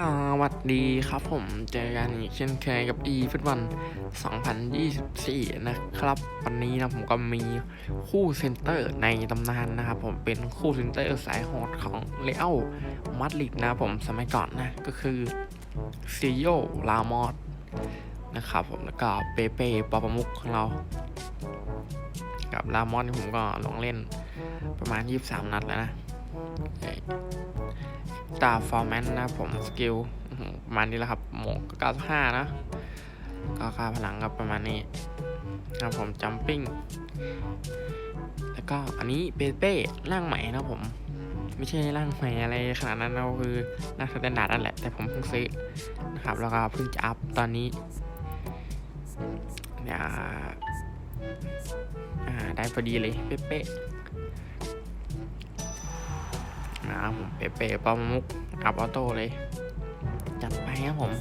สวัสดีครับผมเจอกันอีกเช่นเคยกับ e ฟุตบอล2024 นะครับ วันนี้นะผมก็มีคู่เซนเตอร์ในตำนานนะครับผมเป็นคู่เซนเตอร์สายโหดของเลอัลมาดริดนะผมสมัยก่อนนะ ก็คือซิโยลามอสนะครับผมแล้วก็เปเป้ปอปมุกของเรา กับลามอสนี่ผมก็ลงเล่นประมาณ 23 นัดแล้วนะ ตาฟอร์แมนนะผมสกิลประมาณนี้แหละครับหมวกก็95 นะก็ค่าพลังครับประมาณนี้นะครับผมจัมปิ้งแล้วก็อันนี้เปเป้ร่างใหม่นะผม ไม่ใช่ร่างใหม่อะไรขนาดนั้นนะก็คือร่างสแตนดาร์ดนั่นแหละ แต่ผมเพิ่งซื้อนะครับแล้วก็เพิ่งจะอัพตอนนี้เนี่ยอ่าได้พอดีเลยเป๊ะ นะครับผมเปเปปอมมุกอัพออโต้เลย จัดไปครับผม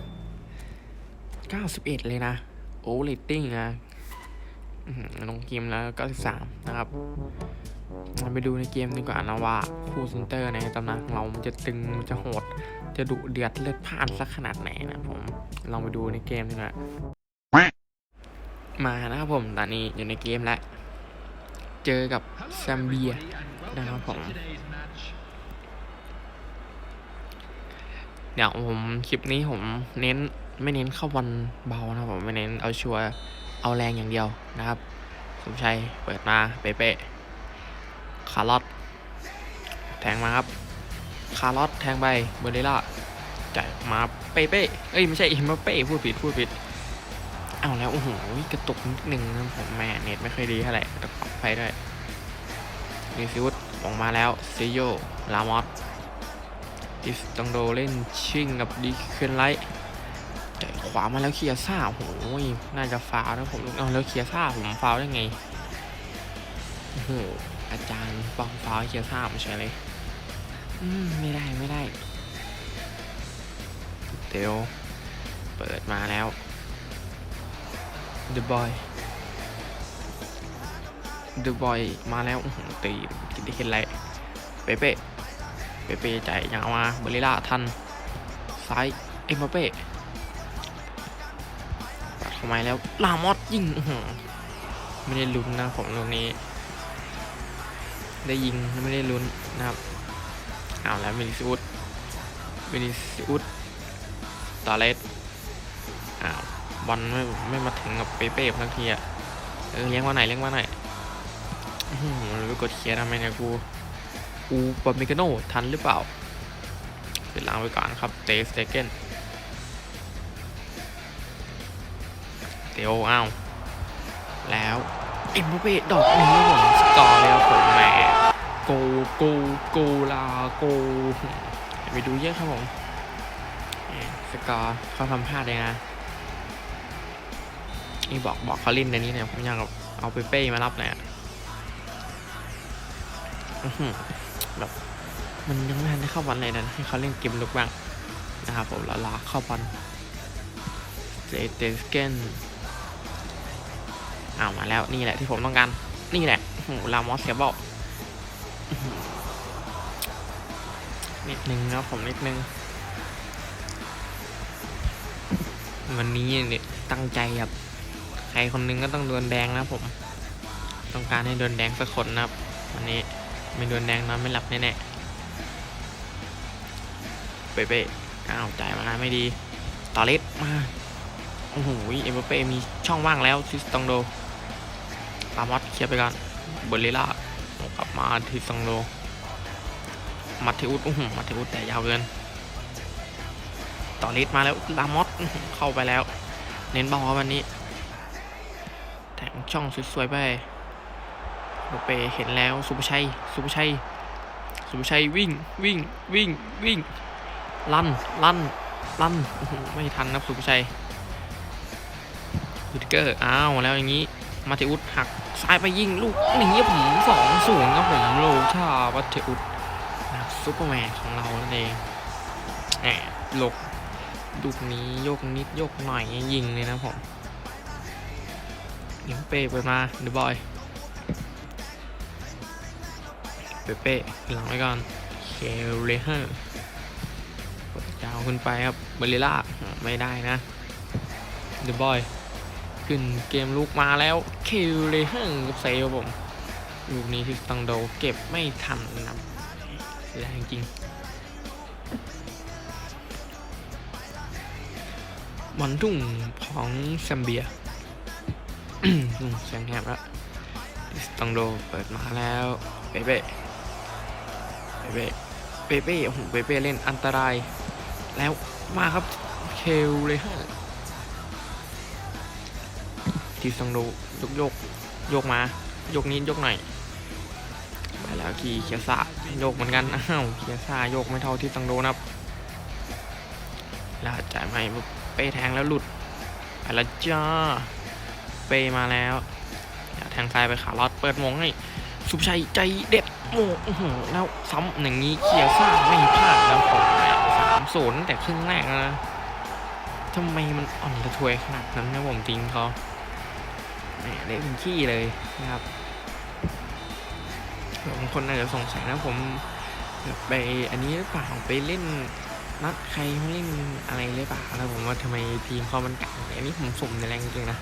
91 เลยนะ โอ้เลตติ้งนะลงเกมแล้ว 93 นะครับมาไปดูในเกมดีกว่านะว่า คู่เซนเตอร์ในตำนานของเรามันจะตึงมันจะโหด จะดุเดือดเลือดพล่านสักขนาดไหนนะผมลองไปดูในเกมดีกว่ามานะครับผมตอนนี้อยู่ในเกมแล้ว เจอกับแซมเบียนะครับผม เดี๋ยวผมคลิปนี้ผมเน้นไม่เน้นเข้าบอลเบานะผมไม่เน้นเอาชัวร์เอาแรงอย่างเดียวนะครับ สมชัยเปิดมาเป๊ะๆคาร์ลอตแทงมาครับ คาร์ลอตแทงไปเบอร์เดล่าจ่ายมาเป๊ะๆเอ้ยไม่ใช่อิมบัปเป้พูดผิดพูดผิดเอาแล้วโอ้โหกระตุกนิดนึงนะผมแม่เน็ตไม่ค่อยดีเท่าไหร่ต้องปรับไปด้วยมีฟิวต์ออกมาแล้วซิโยลามอส ดิสตังโดเล่นชิงกับดีเคนไลท์จ่ขวามาแล้วเคียซ่าโอ้โหน่าจะฟาวนะผมเอาแล้วเคียซ่าผมฟาวได้ไงโอ้โหอาจารย์ปองฟาวเคียซ่าไม่ใช่เลยอืมไม่ได้ไม่ได้เดี๋ยวเปิดมาแล้วเดอะบอยเดอะบอยมาแล้วตีกินดีเคนไลท์เป๊ะ เปเป้จ่ายยาวมาเบร์ลิล่าทัน ซ้ายเอ็มบัปเป้ปัดเข้ามาแล้วลามอสยิงไม่ได้ลุ้นนะผมตรงนี้ ได้ยิงไม่ได้ลุ้นนะครับเอาแล้ววินิซิอุสวินิซิอุสตอเลสอ้าวบอลไม่ไม่มาถึงกับเปเป้ทันทีอะเออเลี้ยงมาไหนเลี้ยงมาไหนอยอื้อหือไปกดเคลียร์ทำไมเนี่ยกู อูปาเมกาโนทันหรือเปล่าเป็นล้างไว้ก่อนครับเตสเตเกนเตียวอ้าวแล้วเอ็มบัปเป้ดอกนี้ครับผมสกอร์เลยครับผมแหมโกโกโกลาโกไปดูเยอะครับผมสกอร์เขาทำพลาดเลยนะนี่บอกบอกเขาล่นในนี้เนี่ยผมอยากเอาเปเป้มารับหน่อยอะ แบบมันยังไม่ทันได้เข้าบอลเลยนะให้เขาเล่นเกมลุกบ้างนะครับผมแล้วลากเข้าบอลเจเตสเกนเอามาแล้วนี่แหละที่ผมต้องการ นี่แหละโอ้โหลามอสเสียบอลนิดนึงนะผมนิดนึง วันนี้เนี่ยตั้งใจครับใครคนหนึงก็ต้องโดนแดงนะผม ต้องการให้โดนแดงสักคนนะครับวันนี้ ไม่โดนแดงนอนไม่หลับแน่ๆเป๊ะๆอ้าวจ่ายมาไม่ดีตอเลสมาโอ้โหเอ็มบัปเป้มีช่องว่างแล้วทิสตองโดปามอสเคลียร์ไปก่อนเบอร์เลล่ากลับมาทิสตองโดมาเทอุสโอ้โหมาเทอุสแต่ยาวเกินตอเลสมาแล้วลามอสเข้าไปแล้ว เน้นบอลวันนี้ แทงช่องสวยๆไป โอเปเห็นแล้วสุภชัย สุภชัย สุภชัยวิ่งวิ่งวิ่งวิ่งลั่นลั่นลั่นไม่ทันนะสุภชัยยูทิเกอร์อ้าวแล้วอย่างนี้มาเทอุสหักซ้ายไปยิงลูกนี้ผมสองศูนย์ครับผมโลชาวัตเทอุสนะซูเปอร์แมนของเรานั่นเองแหมหลบลูกนี้โยกนิดโยกหน่อยยิงเลยนะผมยิงเป้ไปมาเดอะบอย เปเป้หลังไว้ก่อนเคลเลเฮอร์เปิดยาวขึ้นไปครับเบลลิล่าไม่ได้นะเดอะบอยขึ้นเกมลูกมาแล้วเคเลยฮึ่งกับเซลผมลูกนี้ที่ตังโดเก็บไม่ทันนะครับเสียดายจริงบอลทุ่งของแซมเบียแสงแหบแล้วตังโดเปิดมาแล้วเปเป้ เปเปเปเป้โอ้โหเปเป้เล่นอันตราย แล้วมาครับเคลเลยฮะทีสังโดยกโยกโยกมา โยกนี้ยกหน่อยไปแล้วทีเคียซ่าโยกเหมือนกันอ้าวเคียซ่าโยกไม่เท่าที่ตังโดนะครับแล้วจ่ายไม่ปุ๊บเป้แทงแล้วหลุดไปแล้วจ้าเปมาแล้วเดี๋ยวแทงซ้ายไปขาลอดเปิดมงให้ สุภชัยใจเด็ดโอ้โหแล้วซ้ำอย่างนี้เคียซ่าไม่พลาดแล้วผมสามศูนย์แต่ครึ่งแรกนะทำไมมันอ่อนระทวยขนาดนั้นนะผมจริงเขาแหมเละเป็นขี้เลยนะครับบางคนอาจจะสงสัยนะผมไปอันนี้หรือเปล่าไปเล่นนัดใครไมาเล่นอะไรหรือเปล่าแล้วผมว่าทำไมทีมเขามันกังอันนี้ผมสุ่มในแรงจริงนะ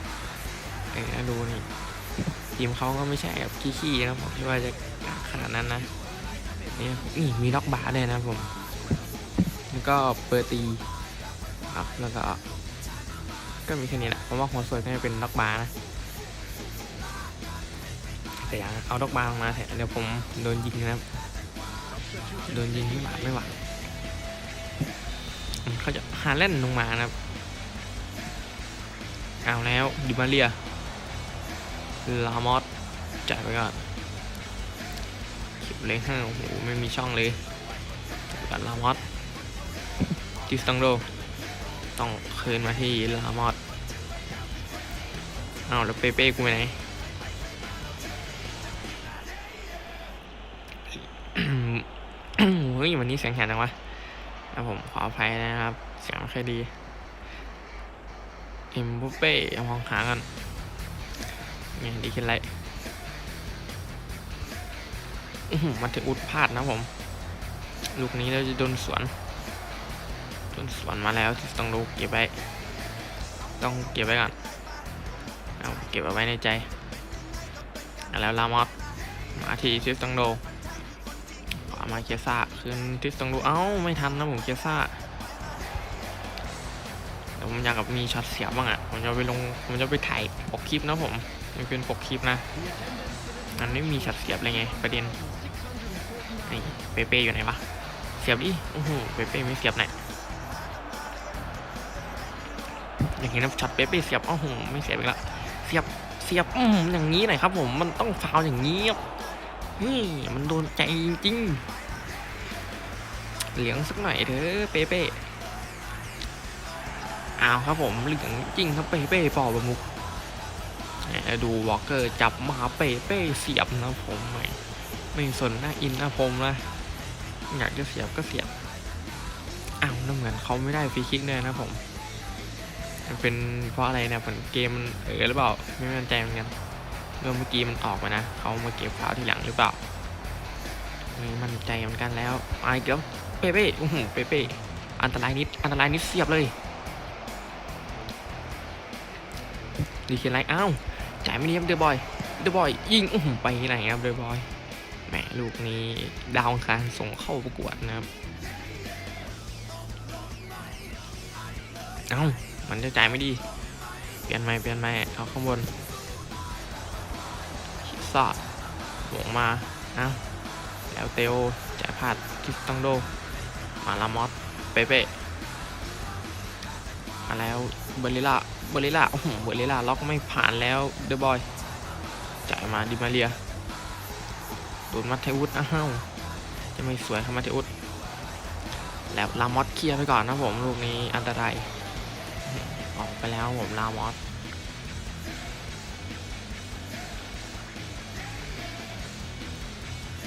เออดูนี่ ทีมเขาก็ไม่ใช่แบบขี้ๆนะผมที่ว่าจะกาขนาดนั้นนะนี่นี่มีล็อกบาร์ด้วยนะผมแล้วก็เปอร์ตีครับแล้วก็ก็มีแค่นี้แหละผมว่าหัวสวยก็จะเป็นล็อกบาร์นะแต่อย่างเอาล็อกบาร์ลงมาแทนเดี๋ยวผมโดนยิงนะครับโดนยิงไม่หวานไม่หวานอืมเขาจะหาเล่นลงมานะครับเอาแล้วดิมาเรีย ลามอสจ่ายไปก่อนเก็บเลยห้าโอ้โหไม่มีช่องเลยจ่ายก่อนลามอสจิสตังโดต้องคืนมาที่ลามอสเอาแล้วเปเป้กูไปไหนเฮ้ยวันนี้เสียงแหบจังวะนะผมขออภัยนะครับ เสียงไม่ค่อยดีเอ็มบุเป้เอามองหากัน ไงดีขึ้นไรมาถึงอุดพลาดนะผม ลูกนี้เราจะโดนสวนโดนสวนมาแล้วต้องลูกเก็บไว้ ต้องเก็บไว้ก่อน เอาเก็บเอาไว้ในใจ แล้วลามอสมาที่ทิสตังโดขวามาเคียซ่าคืนทิสตังโดเอ้าไม่ทันนะผมเคียซ่าเดี๋ยวผมอยากกับมีช็อตเสียบ้างอะ่ะ ผมจะไปลง ผมจะไปถ่ายปกคลิปนะผม มันเป็นปกคลิปนะมันไม่มีช็อตเสียบเลยไง ประเด็นไอ้เปเป้อยู่ไหนวะเสียบดิโอ้โหเปเป้ไม่เสียบไหนอย่างนี้นะช็อตเปเป้เสียบโอ้โหไม่เสียบอีกแล้วเสียบเสียบอืมอย่างนี้หน่อยครับผมมันต้องฟาวอย่างนี้ครับนี่มันโดนใจจริงๆเหลียงสักหน่อยเถอะเปเป้เอาครับผมเหลืองจริงครับเป้เป้ปอบมุก ดูวอลเกอร์จับมาเป้เป้เสียบนะผมไม่ไม่สนหน้าอินนะผมนะอยากจะเสียบก็เสียบอ้าวนั่นเหมือนเขาไม่ได้ฟรีคิกเลยนะผมมันเป็นเพราะอะไรนะผลเกมมันเออหรือเปล่าไม่มั่นใจเหมือนกันเมื่อเมื่อกี้มันออกมานะเขามาเก็บฟาวที่หลังหรือเปล่าไม่มั่นใจเหมือนกันแล้วไอ้เดี๋ยวเป้เป้โอ้โหเป้เป้อันตรายนิดอันตรายนิดเสียบเลยดีเคไลท์อ้าว จ่ายไม่ดีครับเดอะบอย เดอะบอยยิงอื้อหือไปไหนครับเดอะบอย แหมลูกนี้ดาวคารส่งเข้าประกวดนะครับ เอ้า มันจะจ่ายไม่ดี เปลี่ยนไหมเปลี่ยนไหมเอาข้างบนคิดซอดหวงมาเอ้าแล้วเตโอจ่ายพลาดคิสตังโด มาลามอสเปเป้มาแล้วเบอร์ลิล่า เบอร์ลิล่าโอ้โหเบอร์ลิล่าล็อกไม่ผ่านแล้วเดอะบอยจ่ายมาดิมาเรียโดนมัตเทอุสอ้าวจะไม่สวยครับมัตเทอุสแล้วลามอสเคลียร์ไปก่อนนะผมลูกนี้อันตรายออกไปแล้วผมลามอส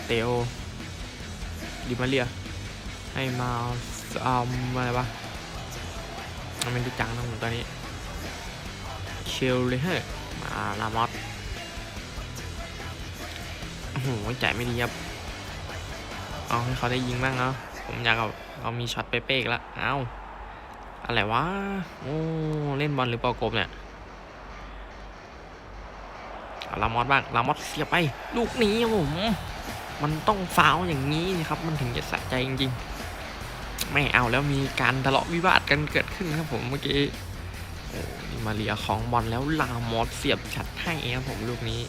เตโอดิมาเรีย ให้มาเอาอะไรวะมันเป็นดูจังนะผมตอนนี้ เชลเลยฮะมาลามอสโอ้โหจ่ายไม่ดีครับ เอาให้เขาได้ยิงบ้างเนาะผมอยากเอาเอามีช็อตเป๊ะๆอีกแล้วเอาอะไรวะ โอ้ เล่นบอลหรือเปล่ากบเนี่ยเอาลามอสบ้างลามอสเสียไป ลูกนี้ผม มันต้องฟาวอย่างนี้นะครับ มันถึงจะสะใจจริงๆ ไม่เอาแล้วมีการทะเลาะวิวาทกันเกิดขึ้นครับผมเมื่อกี้ มาเลียของบอลแล้วลามอสเสียบชัดให้ครับผมลูกนี้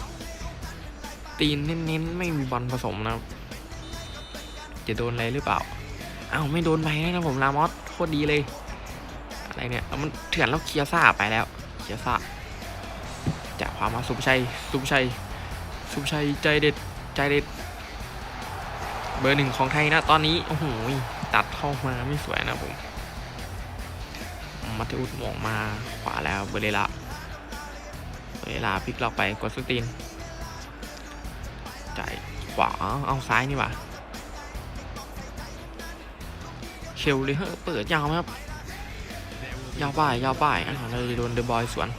ตีนเน้นๆ ไม่มีบอลผสมนะครับ จะโดนอะไรหรือเปล่าอ้าวไม่โดนไปนะผมลามอสโคตรดีเลย อะไรเนี่ยมันเถื่อนแล้วเคลียร์ซ่าไปแล้วเคลียร์ซ่าจากความมาสุภชัยสุภชัยสุภชัยใจเด็ดใจเด็ด เบอร์หนึ่งของไทยนะตอนนี้โอ้โหตัดเข้ามาไม่สวยนะผม มัธอุดมองมาขวาแล้วเบอร์เลาเบอร์เลาพลิกล็อกไปกดสตีนจ่ายขวาเอาซ้ายนี่ว่าเชลเลยเฮเปิดยาวไหมครับยาวป้ายยาวป้ายอะเราจะโดนเดอะบอยสวน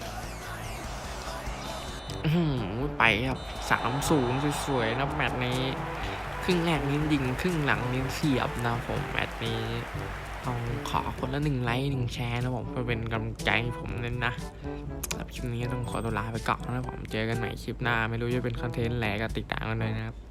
อื้หือไปครับสามศูนย์สวยๆนะแมตช์นี้ ครึ่งแรกนี้ยิง ครึ่งหลังนี้เสียบนะผมแมตช์นี้ ต้องขอคนละหนึ่งไลค์หนึ่งแชร์นะผมเพื่อเป็นกำลังใจให้ผมเล่นนะสำหรับคลิปนี้ต้องขอตัวลาไปก่อนนะผมเจอกันใหม่คลิปหน้า ไม่รู้จะเป็นคอนเทนต์อะไรก็ติดตามกันเลยนะครับ